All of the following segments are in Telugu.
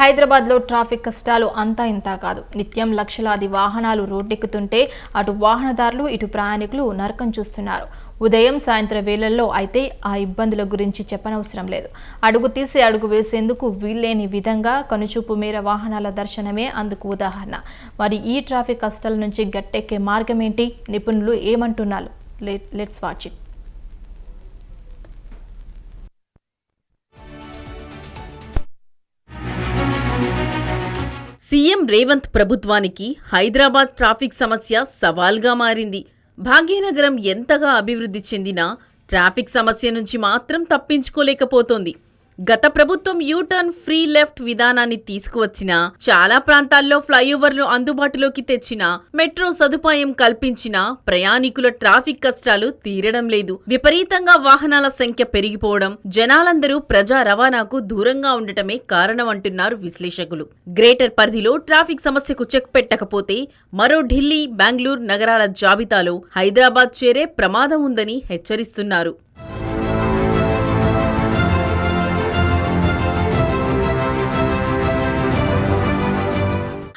హైదరాబాద్లో ట్రాఫిక్ కష్టాలు అంతా ఇంతా కాదు. నిత్యం లక్షలాది వాహనాలు రోడ్డెక్కుతుంటే అటు వాహనదారులు ఇటు ప్రయాణికులు నరకం చూస్తున్నారు. ఉదయం సాయంత్రం వేళల్లో అయితే ఆ ఇబ్బందుల గురించి చెప్పనవసరం లేదు. అడుగు తీసి అడుగు వేసేందుకు వీల్లేని విధంగా కనుచూపు మేర వాహనాల దర్శనమే అందుకు ఉదాహరణ. మరి ఈ ట్రాఫిక్ కష్టాల నుంచి గట్టెక్కే మార్గం ఏంటి నిపుణులు ఏమంటున్నారు? Let's watch it. CM Revanth ప్రభుత్వానికి హైదరాబాద్ ట్రాఫిక్ సమస్య సవాల్గా మారింది. భాగ్యనగరం ఎంతగా అభివృద్ధి చెందినా ట్రాఫిక్ సమస్య నుంచి మాత్రం తప్పించుకోలేకపోతోంది. గత ప్రభుత్వం యూటర్న్ ఫ్రీ లెఫ్ట్ విధానాన్ని తీసుకువచ్చినా చాలా ప్రాంతాల్లో ఫ్లైఓవర్లు అందుబాటులోకి తెచ్చినా మెట్రో సదుపాయం కల్పించినా ప్రయాణికుల ట్రాఫిక్ కష్టాలు తీరడం లేదు. విపరీతంగా వాహనాల సంఖ్య పెరిగిపోవడం జనాలందరూ ప్రజా రవాణాకు దూరంగా ఉండటమే కారణం అంటున్నారు విశ్లేషకులు. గ్రేటర్ పరిధిలో ట్రాఫిక్ సమస్యకు చెక్ పెట్టకపోతే మరో ఢిల్లీ బెంగళూరు నగరాల జాబితాలో హైదరాబాద్ చేరే ప్రమాదం ఉందని హెచ్చరిస్తున్నారు.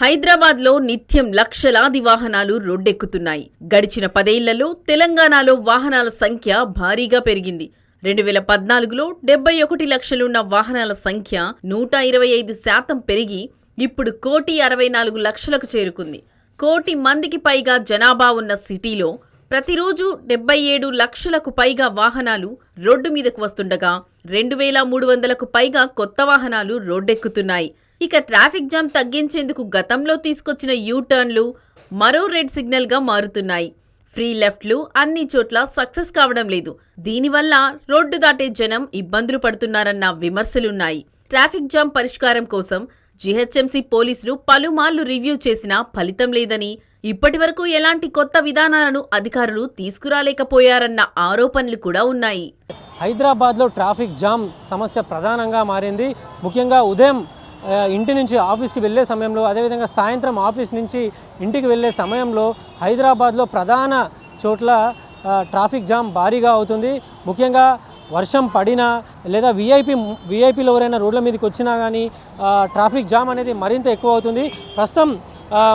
హైదరాబాద్లో నిత్యం లక్షలాది వాహనాలు రోడ్డెక్కుతున్నాయి. గడిచిన పదేళ్ళలో తెలంగాణలో వాహనాల సంఖ్య భారీగా పెరిగింది. రెండు వేల పద్నాలుగులో డెబ్బై ఒకటి లక్షలున్న వాహనాల సంఖ్య నూట ఇరవై ఐదు శాతం పెరిగి ఇప్పుడు కోటి అరవై నాలుగు లక్షలకు చేరుకుంది. కోటి మందికి పైగా జనాభా ఉన్న సిటీలో ప్రతిరోజు డెబ్బై ఏడు లక్షలకు పైగా వాహనాలు రోడ్డు మీదకు వస్తుండగా రెండు వేల మూడు వందలకు పైగా కొత్త వాహనాలు రోడ్డెక్కుతున్నాయి. ఇక ట్రాఫిక్ జామ్ తగ్గించేందుకు గతంలో తీసుకొచ్చిన యూ టర్న్లు మరో రెడ్ సిగ్నల్గా మారుతున్నాయి. ఫ్రీ లెఫ్ట్లు అన్ని చోట్ల సక్సెస్ కావడం లేదు. దీనివల్ల రోడ్డు దాటే జనం ఇబ్బందులు పడుతున్నారన్న విమర్శలున్నాయి. ట్రాఫిక్ జామ్ పరిష్కారం కోసం జీహెచ్ఎంసీ పోలీసులు పలుమార్లు రివ్యూ చేసినా ఫలితం లేదని ఇప్పటివరకు ఎలాంటి కొత్త విధానాలను అధికారులు తీసుకురాలేకపోయారన్న ఆరోపణలు కూడా ఉన్నాయి. హైదరాబాద్లో ట్రాఫిక్ జామ్ సమస్య ప్రధానంగా మారింది. ముఖ్యంగా ఉదయం ఇంటి నుంచి ఆఫీస్కి వెళ్ళే సమయంలో అదేవిధంగా సాయంత్రం ఆఫీస్ నుంచి ఇంటికి వెళ్ళే సమయంలో హైదరాబాద్లో ప్రధాన చోట్ల ట్రాఫిక్ జామ్ భారీగా అవుతుంది. ముఖ్యంగా వర్షం పడినా లేదా వీఐపీ విఐపీలు ఎవరైనా రోడ్ల మీదకి వచ్చినా కానీ ట్రాఫిక్ జామ్ అనేది మరింత ఎక్కువ అవుతుంది. ప్రస్తుతం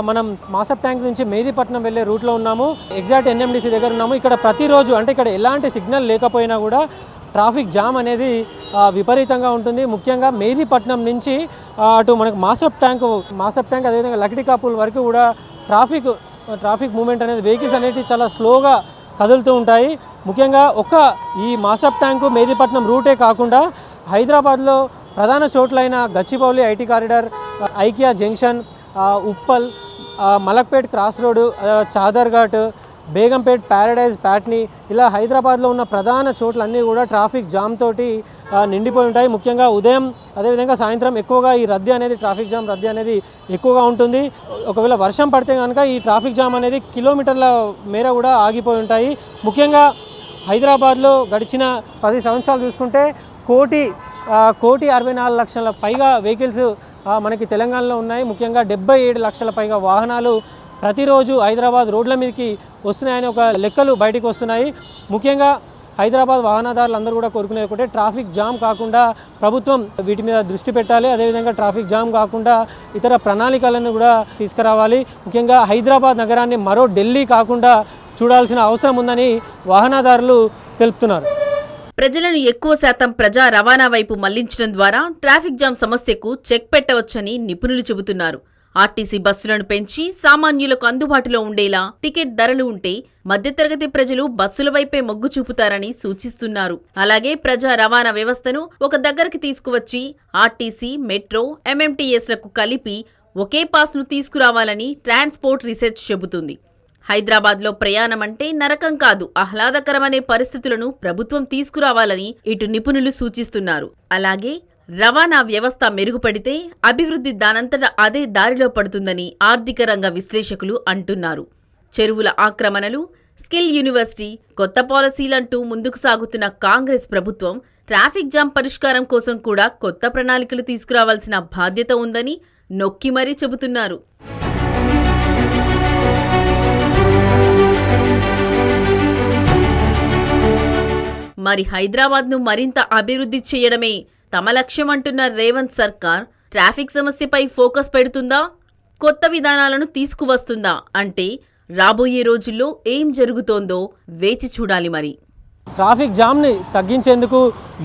మనం మాసప్ ట్యాంక్ నుంచి మెహదీపట్నం వెళ్ళే రూట్లో ఉన్నాము. ఎగ్జాక్ట్ ఎన్ఎండిసి దగ్గర ఉన్నాము. ఇక్కడ ప్రతిరోజు అంటే ఇక్కడ ఎలాంటి సిగ్నల్ లేకపోయినా కూడా ట్రాఫిక్ జామ్ అనేది విపరీతంగా ఉంటుంది. ముఖ్యంగా మెహదీపట్నం నుంచి అటు మనకు మాసప్ ట్యాంక్ మాసప్ ట్యాంక్ అదేవిధంగా లక్డికాపుల్ వరకు కూడా ట్రాఫిక్ ట్రాఫిక్ మూమెంట్ అనేది వెహికల్స్ అనేవి చాలా స్లోగా కదులుతూ ఉంటాయి. ముఖ్యంగా ఒక్క ఈ మాసప్ ట్యాంకు మెహదీపట్నం రూటే కాకుండా హైదరాబాద్లో ప్రధాన చోట్లైన Gachibowli IT corridor IKEA junction Uppal Malakpet cross road Chadarghat Begumpet Paradise Patny ఇలా హైదరాబాద్లో ఉన్న ప్రధాన చోట్లన్నీ కూడా ట్రాఫిక్ జామ్ తోటి నిండిపోయి ఉంటాయి. ముఖ్యంగా ఉదయం అదేవిధంగా సాయంత్రం ఎక్కువగా ఈ రద్దీ అనేది ట్రాఫిక్ జామ్ రద్దీ అనేది ఎక్కువగా ఉంటుంది. ఒకవేళ వర్షం పడితే కనుక ఈ ట్రాఫిక్ జామ్ అనేది కిలోమీటర్ల మేర కూడా ఆగిపోయి ఉంటాయి. ముఖ్యంగా హైదరాబాద్లో గడిచిన పది సంవత్సరాలు చూసుకుంటే కోటి కోటి అరవై నాలుగు లక్షల పైగా వెహికల్స్ మనకి తెలంగాణలో ఉన్నాయి. ముఖ్యంగా డెబ్బై ఏడు లక్షల పైగా వాహనాలు ప్రతిరోజు హైదరాబాద్ రోడ్ల మీదకి వస్తున్నాయని ఒక లెక్కలు బయటకు వస్తున్నాయి. ముఖ్యంగా హైదరాబాద్ వాహనదారులు అందరూ కూడా కోరుకునేది ఒకటే ట్రాఫిక్ జామ్ కాకుండా ప్రభుత్వం వీటి మీద దృష్టి పెట్టాలి. అదేవిధంగా ట్రాఫిక్ జామ్ కాకుండా ఇతర ప్రణాళికలను కూడా తీసుకురావాలి. ముఖ్యంగా హైదరాబాద్ నగరాన్ని మరో ఢిల్లీ కాకుండా చూడాల్సిన అవసరం ఉందని వాహనదారులు తెలుపుతున్నారు. ప్రజలను ఎక్కువ శాతం ప్రజా రవాణా వైపు మళ్ళించడం ద్వారా ట్రాఫిక్ జామ్ సమస్యకు చెక్ పెట్టవచ్చని నిపుణులు చెబుతున్నారు. ఆర్టీసీ బస్సులను పెంచి సామాన్యులకు అందుబాటులో ఉండేలా టికెట్ ధరలు ఉంటే మధ్యతరగతి ప్రజలు బస్సుల వైపే మొగ్గు చూపుతారని సూచిస్తున్నారు. అలాగే ప్రజా రవాణా వ్యవస్థను ఒక దగ్గరికి తీసుకువచ్చి ఆర్టీసీ మెట్రో ఎంఎంటీఎస్లకు కలిపి ఒకే పాస్ను తీసుకురావాలని ట్రాన్స్పోర్ట్ రీసెర్చ్ చెబుతుంది. హైదరాబాద్లో ప్రయాణం అంటే నరకం కాదు ఆహ్లాదకరమనే పరిస్థితులను ప్రభుత్వం తీసుకురావాలని ఇటు నిపుణులు సూచిస్తున్నారు. అలాగే రవాణా వ్యవస్థ మెరుగుపడితే అభివృద్ధి దానంతట అదే దారిలో పడుతుందని ఆర్థిక రంగ విశ్లేషకులు అంటున్నారు. చెరువుల ఆక్రమణలు స్కిల్ యూనివర్సిటీ కొత్త పాలసీలంటూ ముందుకు సాగుతున్న కాంగ్రెస్ ప్రభుత్వం ట్రాఫిక్ జామ్ పరిష్కారం కోసం కూడా కొత్త ప్రణాళికలు తీసుకురావాల్సిన బాధ్యత ఉందని నొక్కి మరీ చెబుతున్నారు. మరి హైదరాబాద్ను మరింత అభివృద్ధి చేయడమే తమ లక్ష్యం అంటున్న రేవంత్ సర్కార్. ట్రాఫిక్ సమస్యపై ఫోకస్ పెడుతుందా? కొత్త విధానాలను తీసుకువస్తుందా? అంటే రాబోయే రోజుల్లో ఏం జరుగుతోందో వేచి చూడాలి మరి. ట్రాఫిక్ జామ్ని తగ్గించేందుకు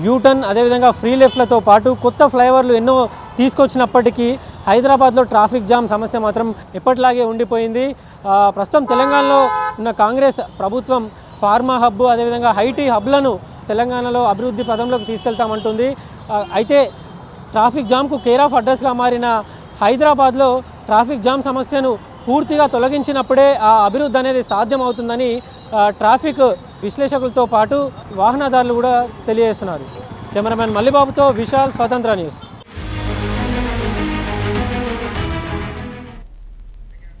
యూటర్న్ అదేవిధంగా ఫ్రీ లెఫ్ట్లతో పాటు కొత్త ఫ్లైఓవర్లు ఎన్నో తీసుకొచ్చినప్పటికీ హైదరాబాద్లో ట్రాఫిక్ జామ్ సమస్య మాత్రం ఎప్పటిలాగే ఉండిపోయింది. ప్రస్తుతం తెలంగాణలో ఉన్న కాంగ్రెస్ ప్రభుత్వం ఫార్మా హబ్ అదేవిధంగా హైటీ హబ్లను తెలంగాణలో అభివృద్ధి పదంలోకి తీసుకెళ్తామంటుంది. అయితే ట్రాఫిక్ జామ్కు కేర్ ఆఫ్ అడ్రస్గా మారిన హైదరాబాద్లో ట్రాఫిక్ జామ్ సమస్యను పూర్తిగా తొలగించినప్పుడే ఆ అభివృద్ధి అనేది సాధ్యమవుతుందని ట్రాఫిక్ విశ్లేషకులతో పాటు వాహనదారులు కూడా తెలియజేస్తున్నారు. కెమెరామెన్ మల్లిబాబుతో విశాల్ స్వతంత్ర న్యూస్.